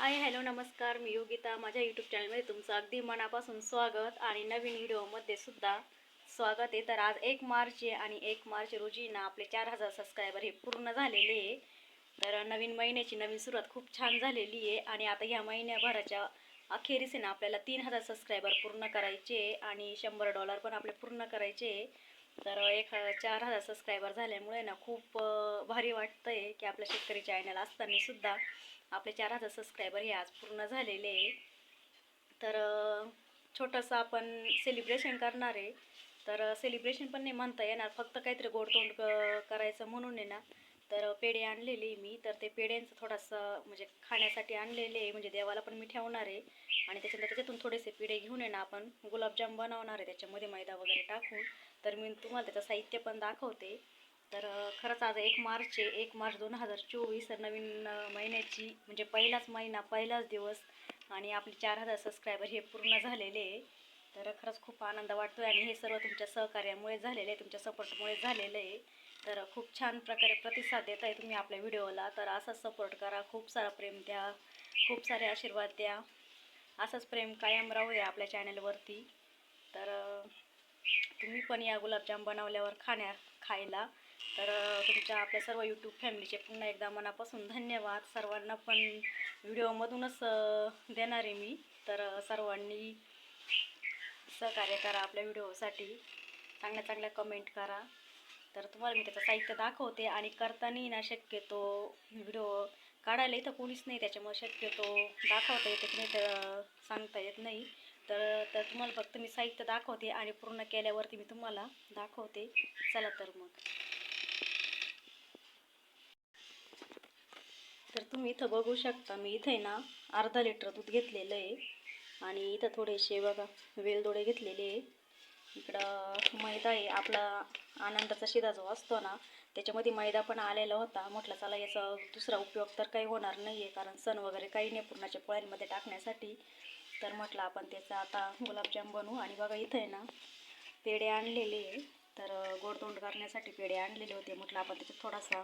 Hi hello नमस्कार. मी योगिता. माझ्या YouTube चॅनलमध्ये तुमचं अगदी मनापासून स्वागत आणि नवीन व्हिडिओमध्ये सुद्धा स्वागत आहे. तर आज एक मार्च आहे आणि एक मार्च रोजी ना आपले चार हजार सबस्क्रायबर हे पूर्ण झालेले आहे. तर नवीन महिन्याची नवीन सुरुवात खूप छान झालेली आहे आणि आता ह्या महिन्याभराच्या अखेरीस आहे ना आपल्याला तीन हजार सबस्क्रायबर पूर्ण करायचे आणि शंभर डॉलर पण आपले पूर्ण करायचे तर एक चार हजार सबस्क्रायबर झाल्यामुळे ना खूप भारी वाटतं आहे की आपल्या शेतकरी चॅनल असताना सुद्धा आपले चार हजार सबस्क्रायबर हे आज पूर्ण झालेले आहे. तर छोटंसं आपण सेलिब्रेशन करणार आहे. तर सेलिब्रेशन पण नाही म्हणता येणार. फक्त काहीतरी गोडतोंड करायचं म्हणून आहे ना. तर पेढे आणलेले मी. तर ते पेढ्यांचं थोडंसं म्हणजे खाण्यासाठी आणलेले आहे. म्हणजे देवाला पण मी ठेवणार आहे. आणि त्याच्यानंतर त्याच्यातून थोडेसे पेढे घेऊन आहे ना आपण गुलाबजाम बनवणार आहे. त्याच्यामध्ये मैदा वगैरे टाकून. तर मी तुम्हाला त्याचं साहित्य पण दाखवते. तर खरंच आज एक मार्च आहे एक मार्च दोन हजार चोवीस तर नवीन महिन्याची म्हणजे पहिलाच महिना पहिलाच दिवस आणि आपले चार हजार सबस्क्रायबर हे पूर्ण झालेले आहे. तर खरंच खूप आनंद वाटतो आणि हे सर्व तुमच्या सहकार्यामुळे झालेलं आहे तुमच्या सपोर्टमुळे झालेलं आहे. तर खूप छान प्रकारे प्रतिसाद देत आहे तुम्ही आपल्या व्हिडिओला. तर असाच सपोर्ट करा खूप सारा प्रेम द्या खूप सारे आशीर्वाद द्या. असंच प्रेम कायम राहू द्या आपल्या चॅनलवरती तर तुम्ही पण या गुलाबजाम बनवल्यावर खाण्या खायला. तर तुमच्या आपल्या सर्व यूट्यूब फॅमिलीचे पुन्हा एकदा मनापासून धन्यवाद. सर्वांना पण व्हिडिओमधूनच देणार आहे मी. तर सर्वांनी सहकार्य करा आपल्या व्हिडिओसाठी चांगल्या चांगल्या कमेंट करा. तर तुम्हाला मी त्याचं साहित्य दाखवते आणि करताना ना शक्यतो व्हिडिओ काढायला इथं कोणीच नाही त्याच्यामुळे शक्यतो दाखवता येतं की नाही तर सांगता येत नाही. तर तर तुम्हाला फक्त मी साहित्य दाखवते आणि पूर्ण केल्यावरती मी तुम्हाला दाखवते. चला तर मग. तुम्ही इथं बघू शकता मी इथे ना अर्धा लिटर दूध घेतलेलं आहे. आणि इथं थोडेसे बघा वेलदोडे घेतलेले आहे. इकडं मैदा आहे आपला आनंदाचा शिदा जो असतो ना त्याच्यामध्ये मैदा पण आलेला होता. म्हटलं चला याचा दुसरा उपयोग तर काही होणार नाही आहे कारण सण वगैरे काही नाही पुरणाच्या पोळ्यांमध्ये टाकण्यासाठी. तर म्हटलं आपण त्याचा आता गुलाबजाम बनवू. आणि बघा इथं आहे ना पेढे आणलेले आहे. तर गोडतोंड करण्यासाठी पेढे आणलेले होते. म्हटलं आपण त्याच्यात थोडासा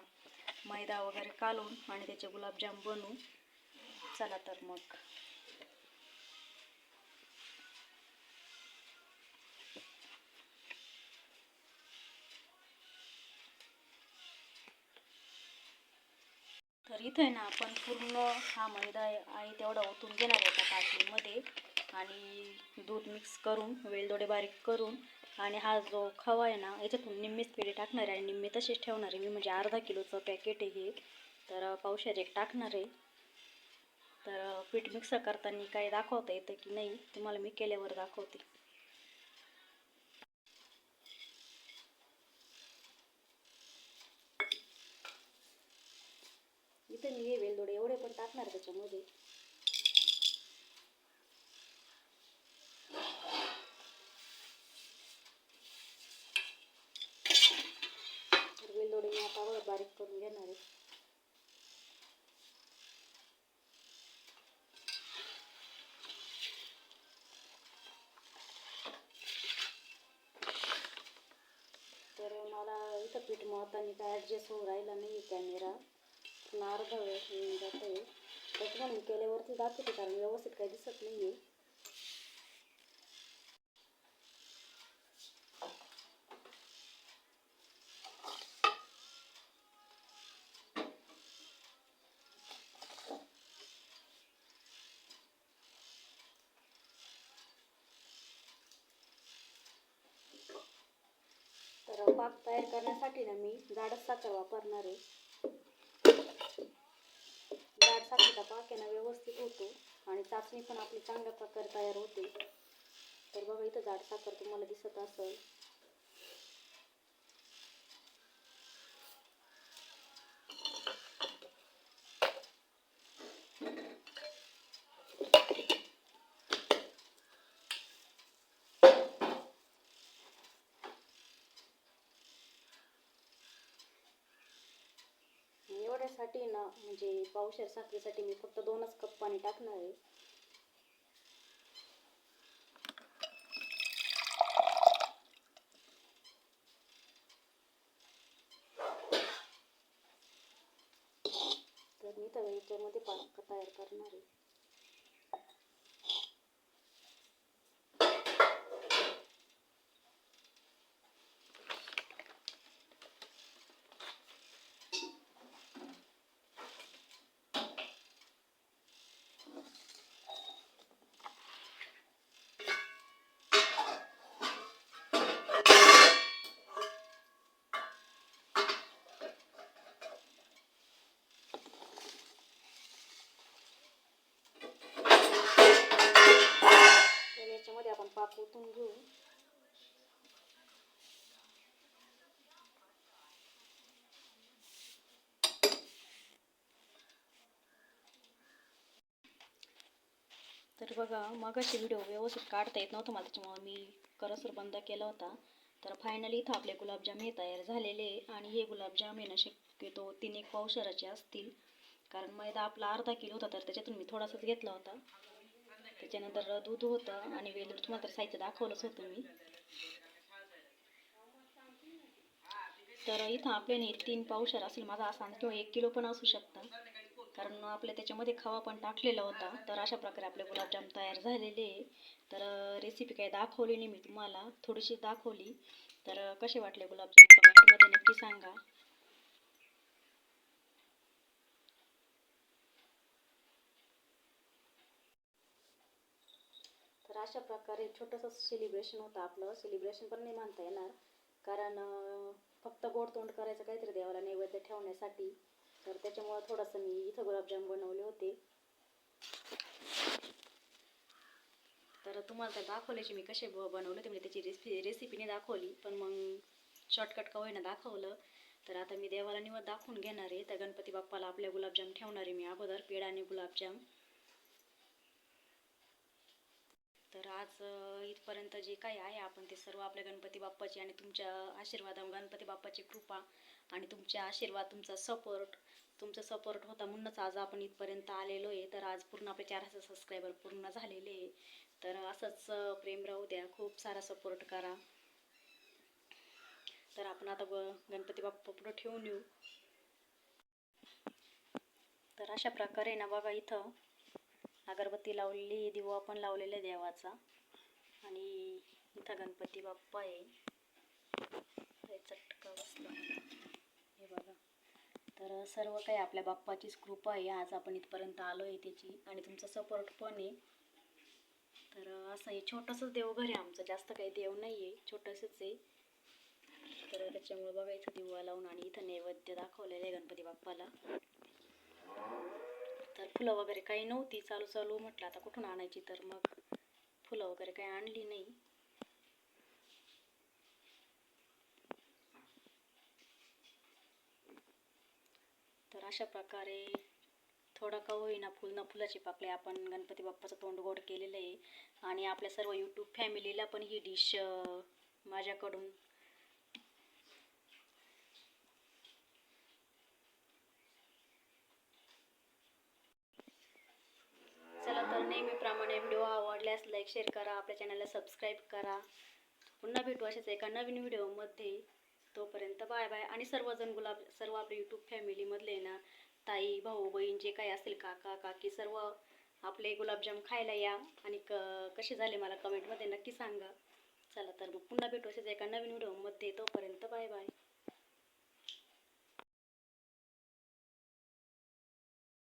मैदा वगैरे कालून आणि त्याचे गुलाबजाम बनवू. चला तर मग. तर इथे ना आपण पूर्ण हा मैदा आहे तेवढा ओतून घेणार होता ताटलीमध्ये आणि दूध मिक्स करून वेलदोडे बारीक करून आणि हा जो खवा आहे ना याच्यातून निम्मेच पेढे टाकणार आहे आणि निम्मी तसेच ठेवणार आहे. मी म्हणजे अर्धा किलोचं पॅकेट आहे हे. तर पावशेर एक टाकणार आहे. तर पीठ मिक्सर करताना काही दाखवता येतं की नाही तुम्हाला मी केल्यावर दाखवते. इथे मी हे वेलदोडे एवढे पण टाकणार त्याच्यामध्ये तर वेलदोडे बारीक करून घेणार आहे. तर मला इथं पीठ मळताना काय ॲडजस्ट होऊ राहिला नाही कॅमेरा पण अर्धा वेळ होऊन जात आहे त्याच्यामुळे मी केल्यावरती दाखवते कारण व्यवस्थित काही दिसत नाही आहे तर पाक तयार करण्यासाठी ना मी जाडच साखर वापरणार आहे. जाड साखरेचा पाक यांना व्यवस्थित होतो आणि चाचणी पण आपली चांगल्या प्रकारे तयार होते. तर बघा इथं जाड साखर तुम्हाला दिसत असेल. एवढ्यासाठी ना म्हणजे पावशेर साखरेसाठी मी फक्त दोनच कप पाणी टाकणार आहे. तर मी तर याच्यामध्ये पाक तयार करणार आहे. वाफ घेऊ हो। तर बघा मगाशी व्हिडिओ व्यवस्थित काढता येत नव्हतं मला त्याच्यामुळे मी करसर बंद केला होता. तर फायनली इथं आपले गुलाबजाम हे तयार झालेले आणि हे गुलाबजाम आहे ना शक्यतो तीन एक पावशराचे असतील. कारण मैदा आपला अर्धा किलो होता तर त्याच्यातून मी थोडासाच घेतला होता. त्याच्यानंतर दूध होतं आणि वेलूर तुम्हाला तर साहित्य दाखवलंच होतं मी. तर इथं आपल्याने तीन पावशर असेल माझा असा किंवा एक किलो पण असू शकतं. कारण आपल्या त्याच्यामध्ये खवा पण टाकलेला होता. तर अशा प्रकारे आपले गुलाबजाम तयार झालेले आहे. तर रेसिपी काही दाखवली नाही मी तुम्हाला. थोडीशी दाखवली. तर कसे वाटले गुलाबजाम? कमेंटमध्ये नक्की सांगा तर अशा प्रकारे छोटंसं सेलिब्रेशन होतं आपलं. सेलिब्रेशन पण नाही म्हणता येणार. कारण फक्त गोड तोंड करायचं काहीतरी देवाला नैवेद्य ठेवण्यासाठी. तर त्याच्यामुळं थोडंसं मी इथं गुलाबजाम बनवले होते. तर तुम्हाला तर दाखवल्याची मी कसे ब- बनवले ते म्हणजे त्याची रेसिपी रेसिपीने दाखवली पण मग शॉर्टकट का होईना दाखवलं. तर आता मी देवाला निवड दाखवून घेणार आहे. तर गणपती बाप्पाला आपल्या गुलाबजाम ठेवणार आहे मी अगोदर पेढा आणि गुलाबजाम. तर आज इथपर्यंत जे काही आहे आपण ते सर्व आपल्या गणपती बाप्पाची आणि तुमच्या आशीर्वाद गणपती बाप्पाची कृपा आणि तुमच्या आशीर्वाद तुमचा सपोर्ट तुमचा सपोर्ट होता म्हणूनच आज आपण इथपर्यंत आलेलो आहे. तर आज पूर्ण आपले चार हजार सबस्क्रायबर पूर्ण झालेले आहे. तर असंच प्रेम राहू द्या. खूप सारा सपोर्ट करा. तर आपण आता ब गणपती बाप्पा पुढं ठेवून येऊ. तर अशा प्रकारे ना बघा इथं अगरबत्ती लावलेली दिवा पण लावलेला आहे देवाचा. आणि इथं गणपती बाप्पा आहे. चटका बसला. हे बघा. तर सर्व काही आपल्या बाप्पाचीच कृपा आहे. आज आपण इथपर्यंत आलो आहे त्याची. आणि तुमचा सपोर्ट पण आहे. तर असं हे छोटंसंच देवघर आहे आमचं. जास्त काही देव नाही आहे छोटंसंच आहे. तर त्याच्यामुळे बघायचं दिवा लावून. आणि इथं नैवेद्य दाखवलेलं आहे गणपती बाप्पाला. तर फुलं वगैरे काही नव्हती. चालू चालू म्हटलं आता कुठून आणायची? तर मग फुलं वगैरे काही आणली नाही. तर अशा प्रकारे थोडा का होईना फुल न फुलाची पाकळे आपण गणपती बाप्पाचं तोंड गोड केलेलं आहे. आणि आपल्या सर्व यूट्यूब फॅमिलीला पण ही डिश माझ्याकडून चला तर नेहमीप्रमाणे व्हिडिओ आवडल्यास लाईक शेअर करा. आपल्या चॅनलला सबस्क्राईब करा. पुन्हा भेटू अशाच एका नवीन व्हिडिओमध्ये. तोपर्यंत बाय बाय. आणि सर्वजण गुलाब सर्व आपले यूट्यूब फॅमिलीमधले ना ताई भाऊ बहीण जे काही असतील काका काकी सर्व आपले गुलाबजाम खायला या. आणि क कसे झाले मला कमेंटमध्ये नक्की सांगा. चला तर मग पुन्हा भेटू अशाच एका नवीन व्हिडिओमध्ये. तोपर्यंत बाय बाय.